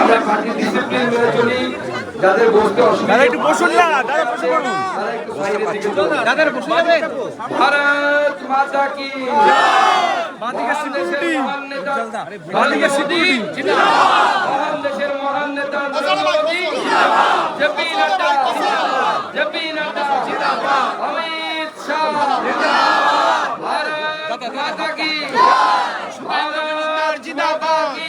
আমরা party discipline মেনে চলি। যাদের বসতে অসুবিধা দাদা একটু বসুন না দাদা বসে পড়ুন তারা একটু সাইডের দিকে চলুন। দাদার বসে যাবেন ভারত মাতা কি বাঁদিকে সিকিউরিটি বাঁদিকে সিকিউরিটি মহান দেশের মহান নেতা মোদী জেপি নাড্ডা। জিন্দাবাদ জেপি নাড্ডা। জিন্দাবাদ অমিত শাহ। ভারত মাতা কি ভারত মাতা কি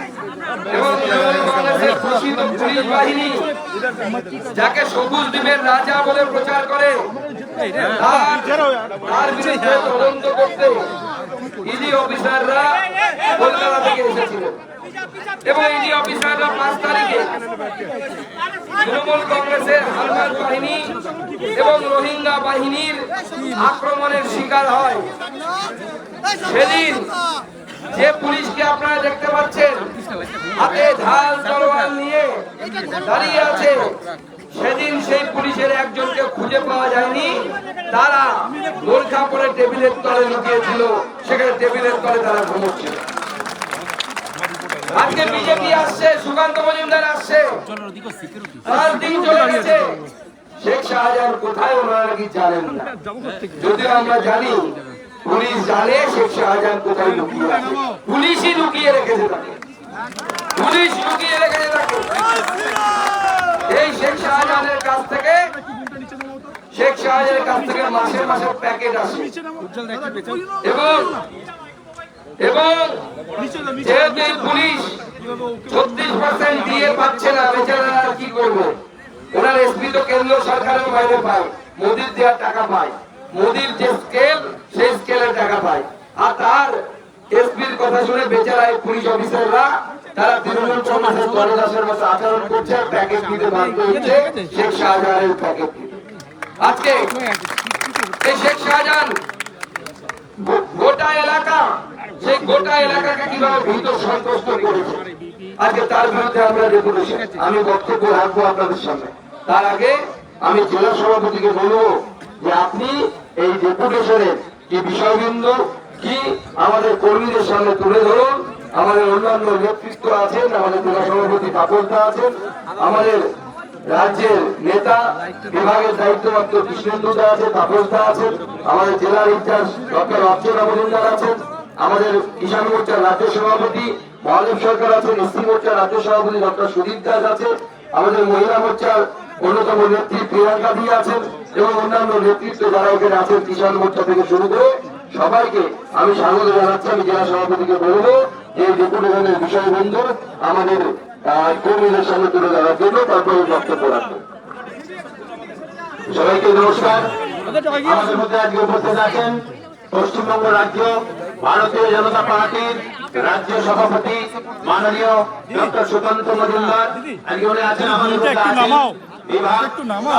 এবং যাকে সবুজ দ্বীপের রাজা বলে প্রচার করে, তার বিরুদ্ধে তদন্ত করতে ইডি অফিসাররা কলকাতা থেকে এসেছিলেন এবং ইডি অফিসাররা পাঁচ তারিখে তৃণমূল কংগ্রেসের হালমার বাহিনী এবং রোহিঙ্গা বাহিনীর আক্রমণের শিকার হয়। সেদিন যে পুলিশকে আপনারা দেখতে পাচ্ছেন, হাতে ঢাল তলোয়ার নিয়ে দাঁড়িয়ে আছে। সেদিন সেই পুলিশের একজনকে খুঁজে পাওয়া যায়নি। তারা গোর্খা পরে টেবিলের তলে লুকিয়েছিল। সেখানে টেবিলের তলে তারা ঘুমোচ্ছিল। আজকে বিজেপি আসছে, সুকান্ত মজুমদার আসছে। তার দিন চলে গেছে শেখ শাহজাহান কোথায়? ওনারা কি জানেন না। যদিও আমরা জানি পুলিশ জানে শেখ শাহজাহান কোথায় লুকিয়ে আছে। পুলিশই লুকিয়ে রেখেছে তাকে। পুলিশ লুকিয়ে রেখেছে তাকে। এই শেখ শাহজাহানের কাছ থেকে, শেখ শাহজাহানের কাছ থেকে মাসে মাসে প্যাকেট আসে। এবং এবং যেহেতু পুলিশ ছত্রিশ পার্সেন্ট দিয়ে পাচ্ছে না, বেচারা কি করবে? ওনার এসপি তো কেন্দ্রীয় সরকারের বাইরে পায়, মোদির দেওয়ার টাকা পায়। মোদির যে স্কেল সেই স্কেলের টাকা পায়। আর তার এসপির কথা শুনে বেচারা পুলিশ অফিসাররা। সন্তুষ্ট আজকে তার বিরুদ্ধে আমরা আমি বক্তব্য রাখব আপনাদের সামনে। তার আগে আমি জেলা সভাপতিকে বলব যে আপনি এই ডেপুটেশনের কি বিষয়বিন্দু কি আমাদের কর্মীদের সামনে তুলে ধরুন, আমাদের অন্যান্য নেতৃত্ব আছেন, আমাদের জেলা সভাপতি পাপলদা আছেন, আমাদের রাজ্যের নেতা, বিভাগের দায়িত্বপ্রাপ্ত কৃষ্ণেন্দুদা আছে তাপসদা আছেন, আমাদের জেলার ইনচার্জ ডক্টর অর্চনা মজুমদার আছেন, আমাদের কিষাণ মোর্চার রাজ্য সভাপতি মহাদেব সরকার আছেন এসসি মোর্চার রাজ্য সভাপতি ডক্টর সুদীপ দাস আছে আমাদের মহিলা মোর্চার অন্যতম নেত্রী প্রিয়াঙ্কা দি আছেন এবং অন্যান্য নেতৃত্ব যারা এখানে আছেন, কিষাণ মোর্চা থেকে শুরু করে সবাইকে আমি স্বাগত জানাচ্ছি, আমি জেলা সভাপতিকে বলব যে ডেপুটেশনের বিষয়বন্ধু আমাদের কর্মীদের সামনে তুলে ধরার জন্য তারপরে বক্তব্য রাখব সবাইকে নমস্কার আমাদের মধ্যে আজকে উপস্থিত আছেন পশ্চিমবঙ্গ রাজ্য ভারতীয় জনতা পার্টির রাজ্য সভাপতি মাননীয় ডক্টর সুকান্ত মজুমদার আজকে উনি আছেন আমাদের মধ্যে আছেন। বিভাগ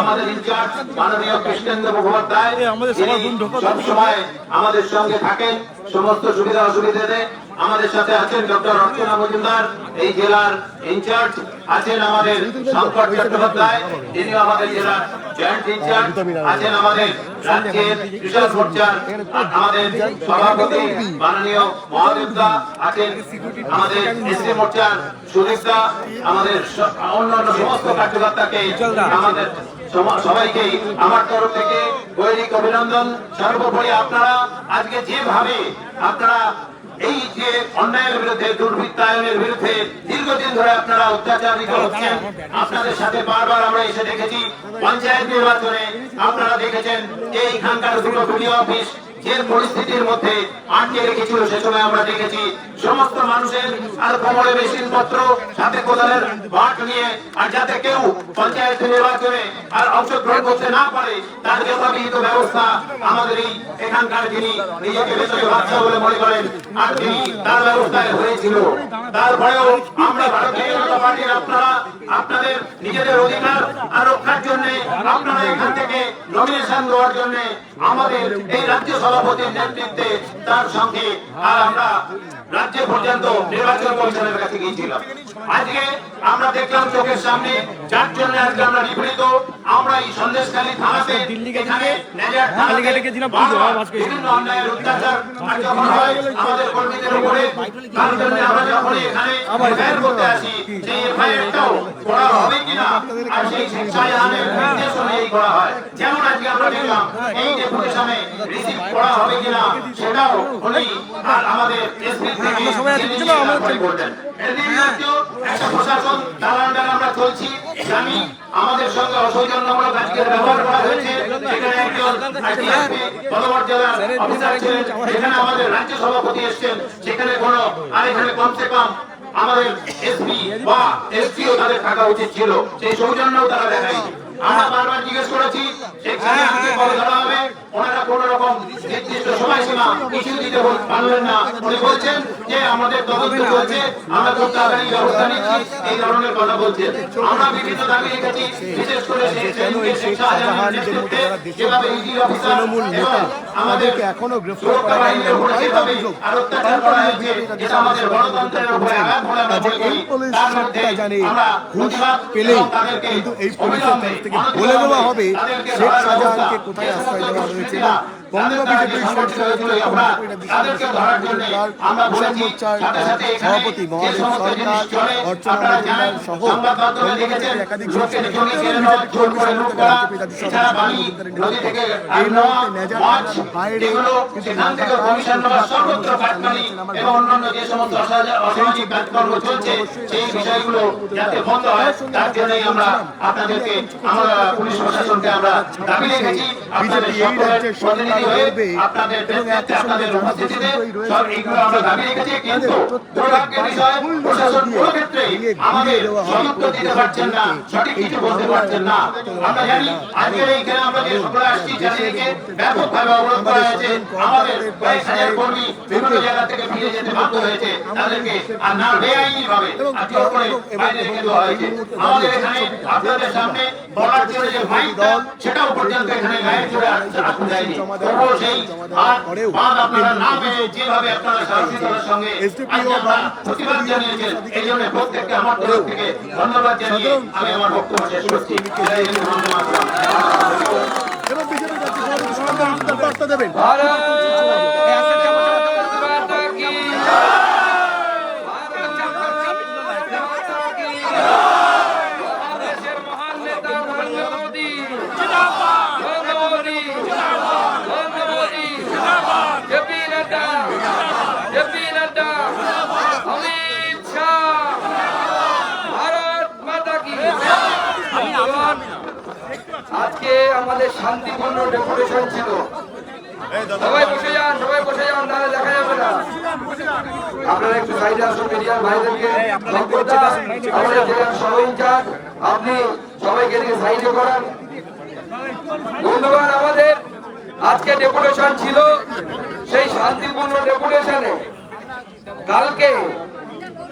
আমাদের ইনচার্জ মাননীয় কৃষ্ণেন্দ্র মুখোপাধ্যায়। আমাদের সবার যিনি বন্ধু কত? সবসময় আমাদের সঙ্গে থাকেন সমস্ত সুবিধা অসুবিধাতে আমাদের সাথে আছেন ডক্টর অর্চনা মজুমদার। এই জেলার ইনচার্জ আছেন আমাদের শঙ্কর চট্টোপাধ্যায়। যিনি আমাদের জেলার জয়েন্ট ইনচার্জ। আছেন আমাদের রাজ্যের কৃষক মোর্চার আমাদের সভাপতি মাননীয় মহাদেবদা আছেন আমাদের এসসি মোর্চার সুদীপদা আমাদের অন্যান্য সমস্ত কার্যকর্তাকে আমাদের সবাইকেই আমার তরফ থেকে গৈরিক অভিনন্দন। সর্বোপরি আপনারা আজকে যেভাবে আপনারা এই যে অন্যায়ের বিরুদ্ধে, দুর্বৃত্তায়নের বিরুদ্ধে দীর্ঘদিন ধরে আপনারা অত্যাচারিত হচ্ছেন, আপনাদের সাথে বারবার আমরা এসে দেখেছি, পঞ্চায়েত নির্বাচনে আপনারা দেখেছেন যে এইখানকার দুটো বিডিও অফিস যে পরিস্থিতির মধ্যে আটকে রেখেছিল, সে সময় আমরা দেখেছি সমস্ত মানুষের আর কোমরে মেশিন পত্র সাথে কোদালের নিয়ে, আর যাতে কেউ পঞ্চায়েত নির্বাচনে আর অংশগ্রহণ করতে না পারে, তার যথাবিহিত ব্যবস্থা আমাদের এই এখানকার যিনি নিজেকে বলে মনে করেন, আর তিনি তার ব্যবস্থায় হয়েছিল। তারপরেও আমরা ভারতীয় জনতা পার্টির আপনারা, আপনাদের নিজেদের অধিকার আর রক্ষার জন্য, আপনারা এখান থেকে নমিনেশন দেওয়ার জন্য আমাদের এই রাজ্য সভাপতির নেতৃত্বে তার সঙ্গে। আর আমরা রাজ্য পর্যন্ত নির্বাচন কমিশনের কাছে গিয়েছিলাম। আজকে আমরা দেখলাম চোখের সামনে যার জন্য আজকে আমরা নিপীড়িত। আমরা এই সন্দেশখালী থানাতে এখানে বিভিন্ন অন্যায়ের অত্যাচার যখন হয়। আমাদের কর্মীদের উপরে তার জন্য আমরা যখন এখানে এফআইআর করতে আসি সেই এফআইআরটাও করা হবে কিনা আর সেই শিক্ষা জাহানের নির্দেশ অনুযায়ী করা হয়। যেমন আজকে আমরা দেখলাম এই ডেপুটেশনে রিসিভ করা হবে কিনা সেটাও উনি আর আমাদের এসপি নিয়ে তারপরে করবেন এদিন মধ্যেও একটা প্রশাসন দালান দালান আমরা চলছি জানি আমাদের সঙ্গে অসৌজন্যমূলক আজকের ব্যবহার করা হয়েছে সেখানে একজন বলবর জেলার অফিসার ছিলেন সেখানে আমাদের রাজ্য সভাপতি এসছেন সেখানে কোনো আর এখানে কমসে কম আমাদের এসপি বা এসপিও তাদের থাকা উচিত ছিল সেই সৌজন্যও তারা দেখায়নি আমরা বারবার জিজ্ঞেস করেছি সেখানে আজকে কবে ধরা হবে? ওনারা কোন রকম নির্দিষ্ট সময়সীমা কিছু দিতে পারলেন না। উনি বলছেন যে আমাদের তদন্ত চলছে আমরা খুব তাড়াতাড়ি ব্যবস্থা নিচ্ছি এই ধরনের কথা বলছেন। আমরা বিভিন্ন দাবি রেখেছি বিশেষ করে সেই সেদিনকে শেখ শাহজাহানের নেতৃত্বে যেভাবে ইডি অফিসার এবং আমাদের এখনও সুরক্ষা করা বাহিনীর উপরে যেভাবে আর অত্যাচার করা হয়েছে এটা আমাদের গণতন্ত্রের উপরে আঘাত বলে আমরা মনে করি তার মধ্যে আমরা প্রতিবাদ পেলেই কিন্তু এই পুলিশের তরফ থেকে বলে দেওয়া হবে শেখ শাহজাহানকে কোথায় আশ্রয় দেওয়া হয়েছে সভাপতি মহাদেব সরকার অর্চনা মজুমদার সহ একাধিক আপনাদেরকে আমরা পুলিশ প্রশাসনকে আমরা দাবি রেখেছি বিজেপি এই রাজ্যের প্রতিনিধি করবে এবং একই সঙ্গে দোষী রয়েছে। কিন্তু প্রত্যেকের প্রশাসন দিয়ে ঘুরিয়ে দেওয়া হয়। আমাদের সামনে বলার জন্য যে মাইকটা সেটাও পর্যন্ত এখানে গায়ে চড়ে আসতে তবুও সেই আপনারা না মেনে যেভাবে আপনারা সাহসিকতার সঙ্গে প্রতিবাদ জানিয়েছেন এই জন্য প্রত্যেককে আমার তরফ থেকে ধন্যবাদ জানিয়ে আমি আমার বক্তব্য শেষ করছি। জয় হিন্দ, বন্দে মাতরম। এবং বিজেপি রাজ্য বার্তা দেবেন ভারত মাতা কি ভারত মাতা কি বাংলাদেশের মহান নেতা নরেন্দ্র মোদী নরেন্দ্র মোদী নরেন্দ্র মোদী জেপি নাড্ডা জেপি নাড্ডা অমিত শাহ ভারত মাতা কি আজকে আমাদের শান্তিপূর্ণ ডেপুটেশন ছিল। সবাই বসে যান সবাই বসে যান তাহলে দেখা যাবে না। আপনারা একটু সাইডে আসুন মিডিয়ার ভাইদেরকে আমাদের জেলার সহ ইনচার্জ আপনি সবাইকে এদিকে সাইডে করান। বন্ধুগণ আমাদের। আজকে ডেপুটেশন ছিল সেই শান্তিপূর্ণ ডেপুটেশনে কালকে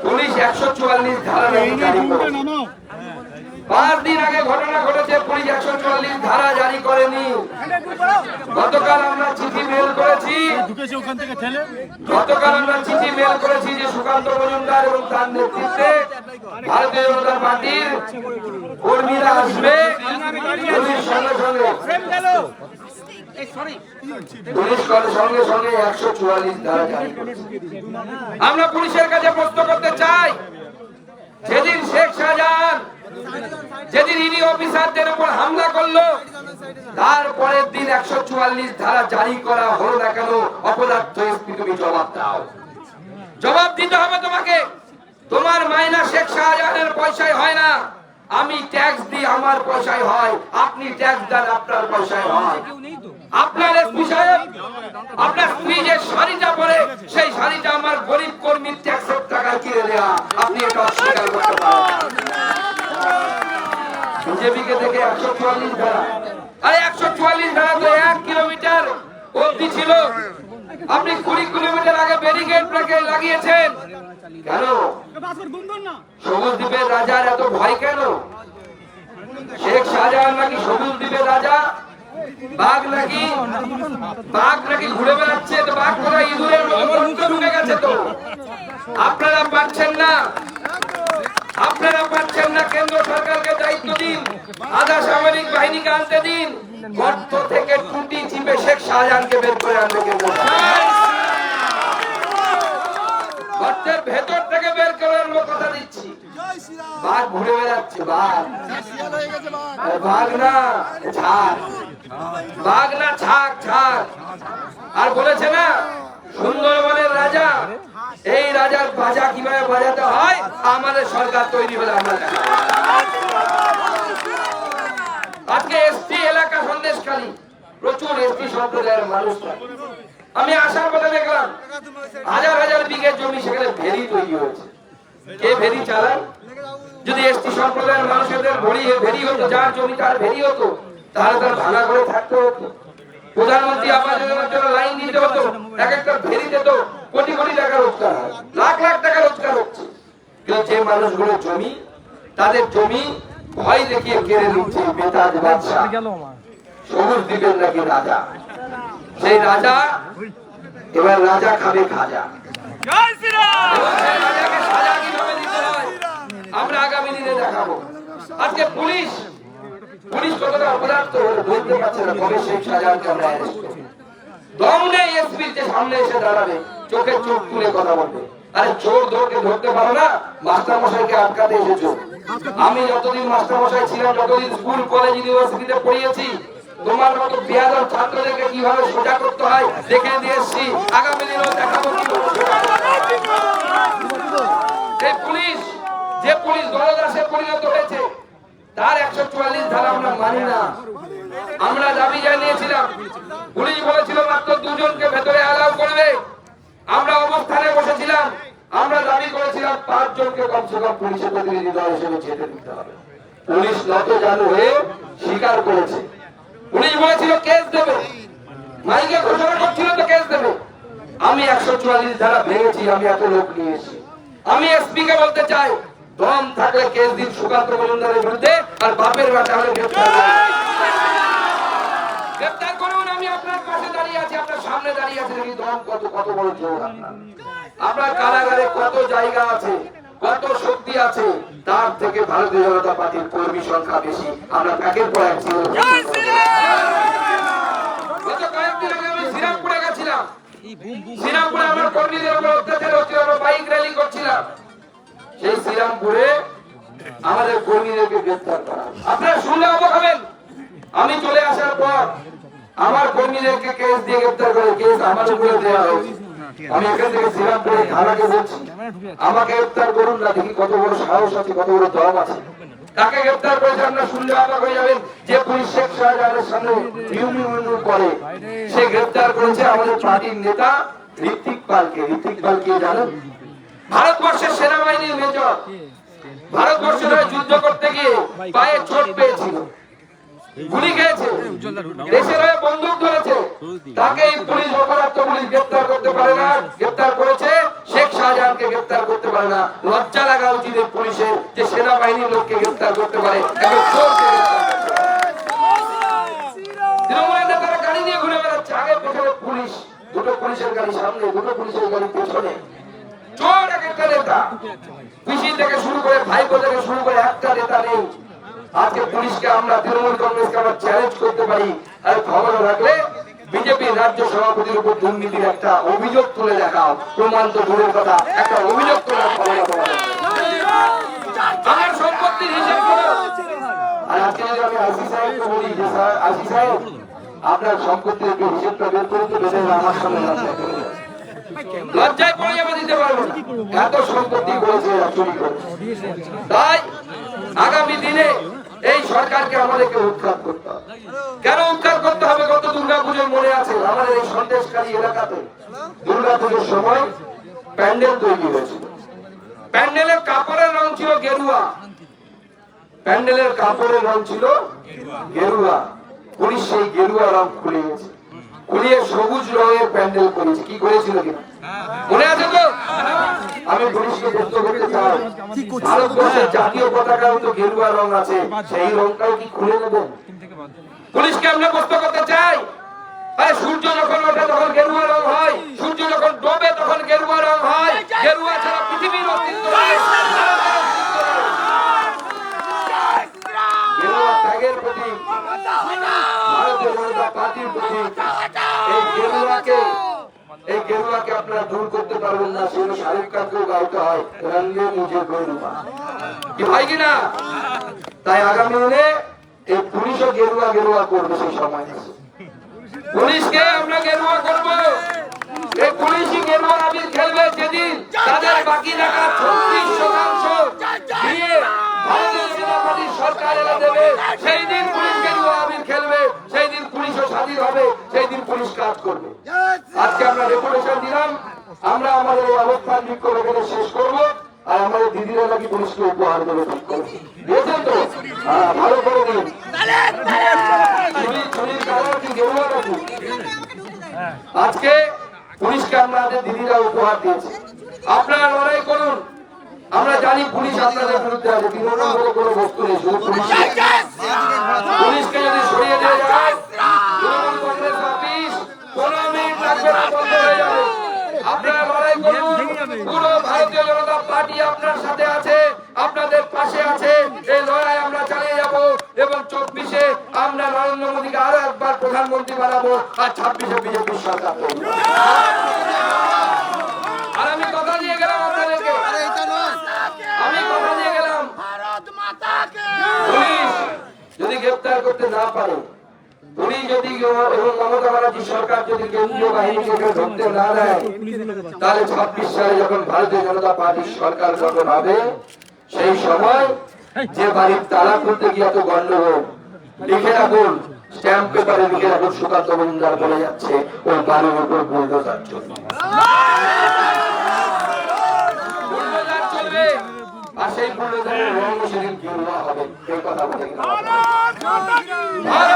পুলিশ একশো চুয়াল্লিশ ধারা পাঁচ দিন আগে ঘটনা ঘটেছে, পুলিশ একশো চুয়াল্লিশ ধারা জারি করেনি। গতকাল আমরা চিঠি মেল করেছি। গতকাল আমরা চিঠি মেল করেছি যে সুকান্ত মজুমদার এবং তার নেতৃত্বে ভারতীয় জনতা পার্টির কর্মীরা আসবে। সঙ্গে একশো চুয়াল্লিশ ধারা আমরা পুলিশের কাছে প্রশ্ন করতে চাই সেদিন শেখ শাহজাহান যেদিন ইডি অফিসারদের উপর হামলা করল, তারপরের দিন একশো চুয়াল্লিশ ধারা জারি করা হলো না কেন? অপদার্থ তুমি জবাব দাও। জবাব দিতে হবে তোমাকে। তোমার মাইনা শেখ শাহজাহানের পয়সায় হয় না। আমি ট্যাক্স দিই আমার পয়সায় হয়। আপনি ট্যাক্স দেন, আপনার পয়সায় হয়। আপনার এসপি সাহেব, আপনার স্ত্রী যে শাড়িটা পরে, সেই শাড়িটা আমার গরিব কর্মীর ট্যাক্সের টাকা কিনে দেয়া। আপনি এটা অস্বীকার করতে পারেন। বিজেপিকে দেখে একশো চুয়াল্লিশ ধারা। আরে, একশো চুয়াল্লিশ ধারা তো এক কিলোমিটার অবধি ছিল। আপনি কুড়ি কিলোমিটার আগে ব্যারিকেড লাগিয়েছেন। কেন? সবুজ দ্বীপের রাজার এত ভয় কেন? শেখ শাহজাহান নাকি সবুজ দ্বীপের রাজা? বাঘ নাকি বাঘ নাকি ঘুরে বেড়াচ্ছে? তো বাঘ কোথায়? ইঁদুরের মতো রক্ত ঢুকে গেছে তো। আপনারা পাচ্ছেন না। আপনারা পাচ্ছেন না। কেন্দ্র সরকারকে দায়িত্ব দিন। আধা সামরিক বাহিনীকে আনতে দিন। গর্ত থেকে টুটি চিপে শেখ শাহজাহানকে বের করে আনবে কেন্দ্র। গর্তের ভেতর থেকে বের করে আনব কথা দিচ্ছি। বাঘ ঘুরে বেড়াচ্ছে, বাঘ। বাঘ না ছাগ ছাগ ছাগ আর বলেছে না, সুন্দরবনের রাজা, এই রাজার বাজা কীভাবে বাজাতে হয়? আমাদের সরকার তৈরি হলে আমরা আজকে এসটি এলাকা প্রচুর এসটি সম্প্রদায়ের আমি আসার পথে দেখলাম, হাজার হাজার বিঘে জমি সেখানে ভেরি তৈরি হয়েছে। কে ভেরি চালায়? যদি এসটি সম্প্রদায়ের মানুষদের ভরি ভেরি হতো, যার জমি তার ভেরি হতো তাহলে তার ভাঙা করে থাকতে। হতো প্রধানমন্ত্রী আবাস যোজনার জন্য লাইন দিতে হতো। এক একটা ভেরি দিত। কোটি কোটি টাকা রোজগার হয়। লাখ লাখ টাকা রোজগার হচ্ছে। কিন্তু যে মানুষগুলো জমি তাদের জমি ভয় দেখিয়ে কেড়ে নিচ্ছে বেতাজ বাদশাহ। সবুজ দ্বীপের নাকি রাজা? সেই রাজা এবার রাজা খাবে খাজা। আমরা আগামী দিনে দেখাবো। আজকে পুলিশ আমি যতদিন মাস্টার মশাই ছিলাম, যতদিন স্কুল, কলেজ, ইউনিভার্সিটিতে পড়িয়েছি, তোমার মতো বিয়াদর ছাত্রদেরকে কীভাবে সোজা করতে হয়, দেখে দিয়ে এসছি। আগামী দিনেও দেখাবো পুলিশ, যে পুলিশ দলদাসে পরিণত হয়েছে তার একশো চুয়াল্লিশ ধারা আমরা মানি না। আমরা দাবি জানিয়েছিলাম, পুলিশ বলেছিল মাত্র দুজনকে ভেতরে অ্যালাউ করবে। আমরা অবস্থানে বসেছিলাম, আমরা দাবি করেছিলাম পাঁচজনকে কমসে কম পুলিশের প্রতিনিধি দল হিসেবে যেতে দিতে হবে। পুলিশ নত জানু হয়ে স্বীকার করেছে। পুলিশ বলেছিল কেস দেবে। মাইকে ঘোষণা করছিল তো কেস দেবে। আমি একশো চুয়াল্লিশ ধারা ভেঙেছি, আমি এত লোক নিয়ে এসেছি। আমি এসপি কে বলতে চাই দম থাকলে কেস দিন সুকান্ত মজুমদারের বিরুদ্ধে, আর বাপের বাটা হলে গ্রেফতার করুন। আমি আপনার পাশে দাঁড়িয়ে আছি, আপনার সামনে দাঁড়িয়ে আছি, দেখি দম কত কত বড় জোর আপনার। কারাগারে কত জায়গা আছে, কত শক্তি আছে, তার থেকে ভারতীয় জনতা পার্টির কর্মী সংখ্যা বেশি। আমরা প্যাকেট পর এক গত কয়েকদিন আগে আমি শ্রীরামপুরে গেছিলাম। শ্রীরামপুরে আমার কর্মীদের উপর সেই শ্রীরামপুরে আমাদের কর্মীদেরকে গ্রেফতার করা। আপনারা শুনলে অবাক আমি চলে আসার পর আমার কর্মীদেরকে কেস দিয়ে গ্রেফতার করে, কেস আমার উপরে দেওয়া হয়েছে। আমি এখান থেকে শ্রীরামপুরে থানাকে বলছি, আমাকে গ্রেফতার করুন না, দেখি কত বড় সাহস আছে, কত বড় দম আছে। কাকে গ্রেফতার করেছে আপনারা শুনলে অবাক হয়ে যাবেন যে পুলিশ শেখ শাহজাহানের সামনে নিউ নিউ নিউ করে। সে গ্রেফতার করেছে আমাদের পার্টির নেতা ঋত্বিক পালকে। ঋত্বিক পাল কে জানেন? ভারতবর্ষের সেনাবাহিনীর মেজর। ভারতবর্ষের হয়ে যুদ্ধ করতে গিয়ে পায়ে চোট পেয়েছিল। গুলি খেয়েছে। দেশের হয়ে বন্দুক ধরেছে। তাকে এই পুলিশ অপরাধ পুলিশ গ্রেপ্তার করতে পারে না। গ্রেপ্তার করেছে শেখ শাহজাহানকে গ্রেপ্তার করতে পারে না। লজ্জা লাগা উচিত পুলিশের যে সেনাবাহিনীর লোককে গ্রেপ্তার করতে পারে। একজন নেতারা গাড়ি নিয়ে ঘুরে বেড়াচ্ছে। আগে পুলিশ, দুটো পুলিশের গাড়ি সামনে, দুটো পুলিশের গাড়ি পেছনে। চোর একটা নেতা পিসি থেকে শুরু করে ভাইপো থেকে শুরু করে একটা নেতা নেই আজকে পুলিশকে আমরা তৃণমূল কংগ্রেসকে আমরা চ্যালেঞ্জ করতে পারি আর খবর রাখলে বিজেপি রাজ্য সভাপতির উপর দুর্নীতির একটা অভিযোগ তুলে দেখাও প্রমাণ তো দূরের কথা, একটা অভিযোগ নেই। আমার সম্পত্তির হিসেব আর আজকে যদি আমি আশি সাহেবকে বলি, যে স্যার, আশি সাহেব, আপনার সম্পত্তির হিসেবটা বের করে তো বেঁধে আমার দেয়। লজ্জায় পড়ে যাবে, দিতে পারব এত সম্পত্তি তাই আগামী দিনে এই সরকারকে আমাদেরকে উৎখাত করতে কেন উৎখাত করতে হবে? গত দুর্গা পুজোর মনে আছে? আমাদের এই সন্দেশকারী এলাকাতে দুর্গা পুজোর সময় প্যান্ডেল তৈরি হয়েছিল প্যান্ডেলের কাপড়ের রং ছিল গেরুয়া। প্যান্ডেলের কাপড়ের রং ছিল গেরুয়া। পুলিশ সেই গেরুয়া রং খুলিয়েছে খুলিয়ে সবুজ রঙের প্যান্ডেল করেছে। কি করেছিল কিনা? মনে আছে তো? আমি পুলিশকে যুক্ত করতে চাই। ভারতবর্ষের জাতীয় পতাকাও তো গেরুয়া রং আছে। সেই রংটাও কি খুলে নেবেন পুলিশকে আমরা প্রশ্ন করতে চাই। আরে সূর্য যখন ওঠে তখন গেরুয়া রং হয়। সূর্য যখন ডোবে তখন গেরুয়া রং হয়। গেরুয়া ছাড়া পৃথিবীর অস্তিত্ব নেই। প্রতি ভারতীয় জনতা পার্টির প্রতি এই গেরুয়াকে গেরুয়াকে আপনারা দূর করতে পারবেন না সেই শাহরুখ খানকেও গাইতে হয়। রঙ্গে মুঝে গেরুয়া কি হয় কিনা তাই আগামী দিনে এই পুলিশও গেরুয়া গেরুয়া করবে সেই সময়। পুলিশকে আমরা গেরুয়া করব। এই পুলিশই গেরুয়া আবির খেলবে সেদিন তাদের বাকি রাখা ছত্রিশ শতাংশ দিয়ে ভারতীয় জনতা পার্টির সরকার দেবে, সেই দিন খেলবে, সেই দিন পুলিশও স্বাধীন হবে, সেই দিন পুলিশ কাজ করবে। আজকে আমরা দিলাম, আমরা আমাদের এই অবস্থান শেষ করব, আর আমাদের দিদিরা নাকি পুলিশকে উপহার দেবে করে। তো? হ্যাঁ ভালো করে দিন। আজকে পুলিশকে আমাদের দিদিরা উপহার দিয়েছে। আপনারা লড়াই করুন। আমরা জানি পুলিশ আপনাদের বিরুদ্ধে আছে তৃণমূল বলে কোনো বস্তু নেই শুধু পুলিশ। পুলিশকে যদি সরিয়ে দেওয়া যায় তৃণমূল কংগ্রেস অফিস পনেরো মিনিট লাগবে না বন্ধ হয়ে যাবে। আপনারা লড়াই করুন পুরো ভারতীয় জনতা পার্টি আপনার সাথে আছে আপনাদের পাশে আছে। এই লড়াই আমরা চালিয়ে যাব এবং চব্বিশে আমরা নরেন্দ্র মোদীকে আরও একবার প্রধানমন্ত্রী বানাবো আর ছাব্বিশে বিজেপির সরকার তৈরি হবে। আর আমি কথা দিয়ে গেলাম আপনাদেরকে আমি কথা দিয়ে গেলাম পুলিশ যদি গ্রেপ্তার করতে না পারে। পুলিশ যদি এবং মমতা ব্যানার্জি সরকার যদি কেন্দ্রীয় বাহিনীকে ধরতে না দেয়, তাহলে ছাব্বিশ সালে যখন ভারতীয় জনতা পার্টির সরকার যখন হবে, সেই সময় যে বাড়ির তালা খুলতে গিয়ে এত গন্ডগোল লিখে রাখুন স্ট্যাম্প পেপারে লিখে রাখুন, সুকান্ত মজুমদার বলে যাচ্ছে, ওই বাড়ির উপর বুলডোজার চলবে। আর সেই বুলডোজারের রং সেদিন গেরুয়া হবে, এই কথা বলে মাতা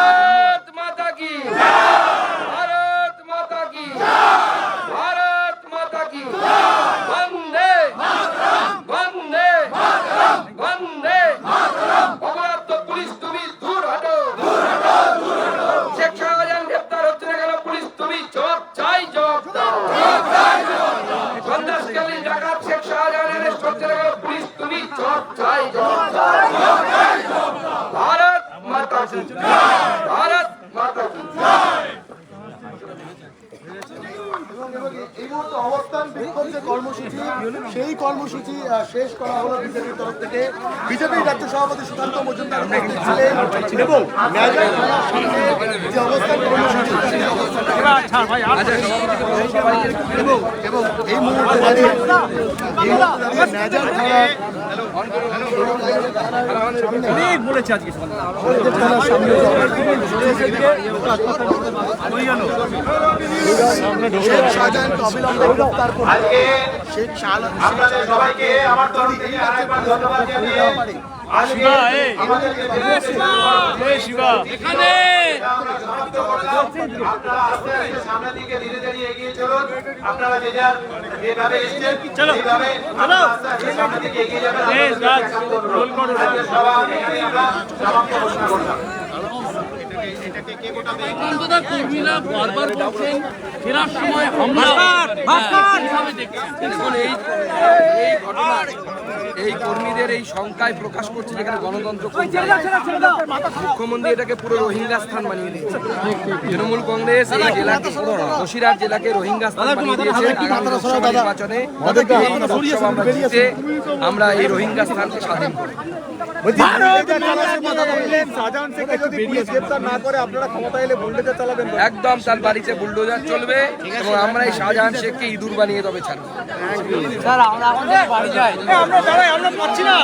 সেই কর্মসূচি শেষ করা হলো বিজেপির তরফ থেকে। বিজেপির রাজ্য সভাপতি সুকান্ত মজুমদার ছিলেন। এবং অবস্থান কর্মসূচি এবং এই মুহূর্তে থানার বলেছে আজকে আজকে আপনাদের সবাইকে আমার তরফ থেকে আরেকবার ধন্যবাদ জানিয়ে এখানে আমরা সমাপ্ত করলাম আপনারা আস্তে আস্তে সামনের দিকে ধীরে ধীরে এগিয়ে চলুন। আপনারা যে যার যেভাবে এসছেন সেইভাবে আপনারা আস্তে আস্তে সামনের দিকে এগিয়ে যাবেন সভা সমাপ্ত ঘোষণা করলাম অন্তত কর্মীরা বারবার বলছেন ফেরার সময় হামলা। হ্যাঁ, দেখছেন? এই এই কর্মীদের এই সংখ্যায় প্রকাশ করছে যেখানে গণতন্ত্র মুখ্যমন্ত্রী এটাকে পুরো রোহিঙ্গা স্থান বানিয়ে দিয়েছে। তৃণমূল কংগ্রেস এই জেলাকে বসিরহাট জেলাকে রোহিঙ্গা স্থান বানিয়ে দিয়েছে। নির্বাচনে আমরা এই রোহিঙ্গা স্থানকে স্বাধীন করব একদম তার বাড়িতে বুলডোজার চলবে এবং আমরা এই শাহজাহান শেখকে ইঁদুর বানিয়ে তবে ছাড়বো। আমরা আমরা পাচ্ছি না।